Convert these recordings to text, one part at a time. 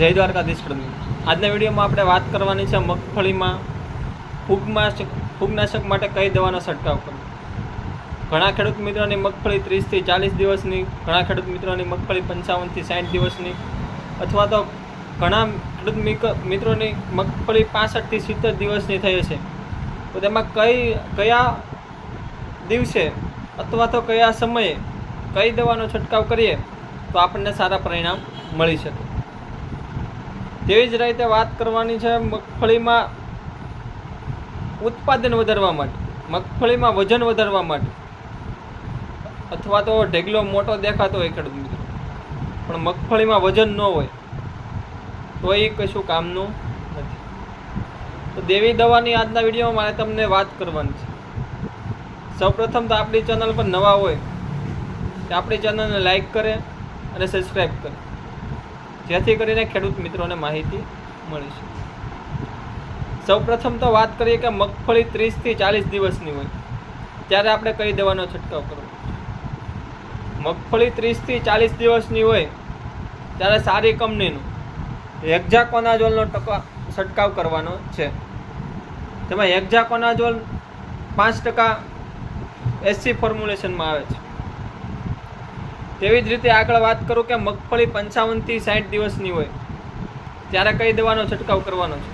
જય દ્વારકાધીશ ખેડૂત આજના વિડીયોમાં આપણે વાત કરવાની છે મગફળીમાં ફૂગનાશક ફૂગનાશક માટે કઈ દવાનો છંટકાવ કરવો? ઘણા ખેડૂત મિત્રોની મગફળી ત્રીસથી ચાલીસ દિવસની, ઘણા ખેડૂત મિત્રોની મગફળી પંચાવનથી સાઠ દિવસની, અથવા તો ઘણા ખેડૂત મિત્રોની મગફળી પાસઠથી સિત્તેર દિવસની થઈ છે તો તેમાં કઈ, કયા દિવસે અથવા તો કયા સમયે કઈ દવાનો છંટકાવ કરીએ? તો આપણને સારા પરિણામ મળી શકે. તેવી જ રીતે વાત કરવાની છે મગફળીમાં ઉત્પાદન વધારવા માટે, મગફળીમાં વજન વધારવા માટે. અથવા તો ઢેગલો મોટો દેખાતો હોય ખેડૂત મિત્રો. પણ મગફળીમાં વજન ન હોય તો એ કશું કામનું નથી. તો દેવી દવાની આજના વિડીયોમાં મારે તમને વાત કરવાની છે. સૌપ્રથમ તો આપણી ચેનલ પર નવા હોય, તો આપણી ચેનલને લાઈક કરે અને સબસ્ક્રાઈબ કરે. જેથી કરીને ખેડૂત મિત્રોને માહિતી મળી શકે. સૌપ્રથમ તો વાત કરીએ કે મગફળી ત્રીસથી ચાલીસ દિવસની હોય. ત્યારે આપણે કઈ દવાનો છંટકાવ કરવો? મગફળી ત્રીસથી ચાલીસ દિવસની હોય, ત્યારે સારી કંપનીનું, હેક્ઝાકોનાઝોલનો ટકા છંટકાવ કરવાનો છે. તેમાં હેક્ઝાકોનાઝોલ પાંચ ટકા એસસી ફોર્મ્યુલેશનમાં આવે છે. તેવી જ રીતે આગળ વાત કરું કે મગફળી પંચાવનથી સાઠ દિવસની હોય, ત્યારે કઈ દવાનો છંટકાવ કરવાનો છે?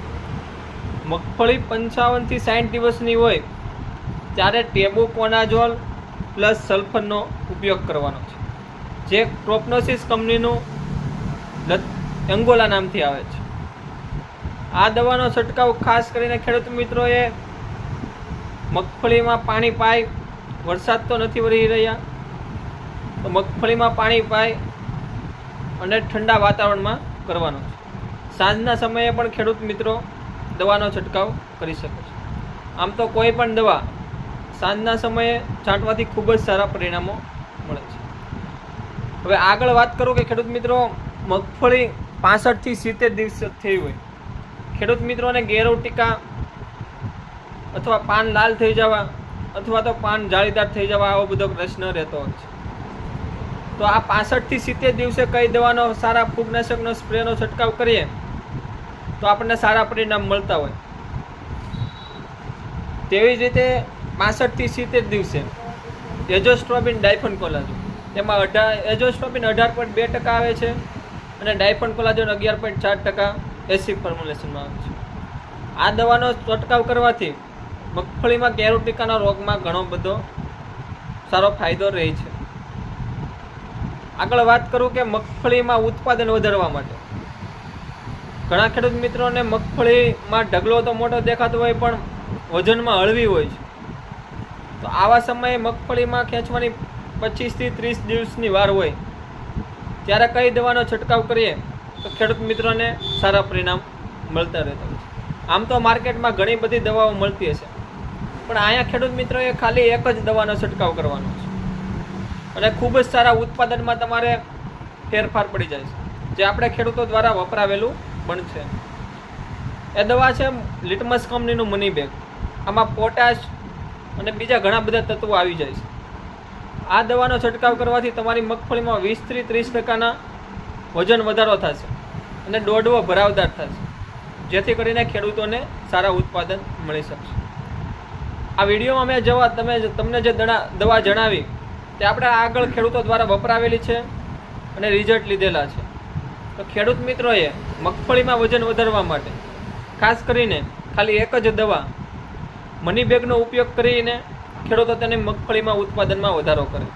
મગફળી પંચાવનથી સાઠ દિવસની હોય, ત્યારે ટેબુકોનાઝોલ પ્લસ સલ્ફરનો ઉપયોગ કરવાનો છે. જે ક્રોપનોસિસ કંપનીનું એંગોલા નામથી આવે છે. આ દવાનો છંટકાવ ખાસ કરીને ખેડૂત મિત્રોએ મગફળીમાં પાણી પાય, વરસાદ તો નથી વરી રહ્યા તો મગફળીમાં પાણી પાય અને ઠંડા વાતાવરણમાં કરવાનો છે. સાંજના સમયે પણ ખેડૂત મિત્રો દવાનો છંટકાવ કરી શકે છે. આમ તો કોઈ પણ દવા સાંજના સમયે છાંટવાથી ખૂબ જ સારા પરિણામો મળે છે. હવે આગળ વાત કરું કે ખેડૂત મિત્રો, મગફળી પાસઠથી સિત્તેર દિવસ થઈ હોય. ખેડૂત મિત્રોને ગેરો ટીકા અથવા પાન લાલ થઈ જવા અથવા તો પાન જાળીદાર થઈ જવા આવો બધો પ્રશ્ન રહેતો હોય છે. તો આ પાસઠથી સિત્તેર દિવસે કઈ દવાનો સારા ફૂગનાશકનો સ્પ્રેનો છંટકાવ કરીએ, તો આપણને સારા પરિણામ મળતા હોય. તેવી જ રીતે પાસઠથી સિત્તેર દિવસે એજોસ્ટ્રોબિન ડાયફન કોલાજો તેમાં અઢાર, એજોસ્ટ્રોબિન અઢાર પોઈન્ટ બે ટકા આવે છે અને ડાયફન કોલાજોન અગિયાર પોઈન્ટ ચાર ટકા એસિડ ફોર્મ્યુલેશનમાં આવે છે. આ દવાનો છંટકાવ કરવાથી મગફળીમાં કેરોટિકાના રોગમાં ઘણો બધો સારો ફાયદો રહે છે. આગળ વાત કરું કે મગફળીમાં ઉત્પાદન વધારવા માટે. ઘણા ખેડૂત મિત્રોને મગફળીમાં ઢગલો તો મોટો દેખાતો હોય, પણ વજનમાં હળવી હોય છે. તો આવા સમયે મગફળીમાં ખેંચવાની પચીસથી ત્રીસ દિવસની વાર હોય. ત્યારે કઈ દવાનો છંટકાવ કરીએ તો ખેડૂત મિત્રોને સારા પરિણામ મળતા રહેતા હોય આમ તો માર્કેટમાં ઘણી બધી દવાઓ મળતી હશે. પણ અહીંયા ખેડૂત મિત્રોએ ખાલી એક જ દવાનો છંટકાવ કરવાનો છે. અને ખૂબ જ સારા ઉત્પાદનમાં તમારે ફેરફાર પડી જાય છે. જે આપણે ખેડૂતો દ્વારા વપરાવેલું છે. એ દવા છે લિટમસ કંપનીનું મની બેગ. આમાં પોટાશ અને બીજા ઘણા બધા તત્વો આવી જાય છે. આ દવાનો છંટકાવ કરવાથી તમારી મગફળીમાં વીસથી ત્રીસ ટકાના વજન વધારો થશે અને દોડવો ભરાવદાર થશે. જેથી કરીને ખેડૂતોને સારા ઉત્પાદન મળી શકશે. આ વિડીયોમાં મેં જવા તમે તમને જે દવા જણાવી તે આપણે આગળ ખેડૂતો દ્વારા વપરાવેલી છે અને રિઝલ્ટ લીધેલા છે. તો ખેડૂત મિત્રોએ મગફળીમાં વજન વધારવા માટે ખાસ કરીને ખાલી એક જ દવા મની બેગનો ઉપયોગ કરીને ખેડૂતો તેની મગફળીમાં ઉત્પાદનમાં વધારો કરે.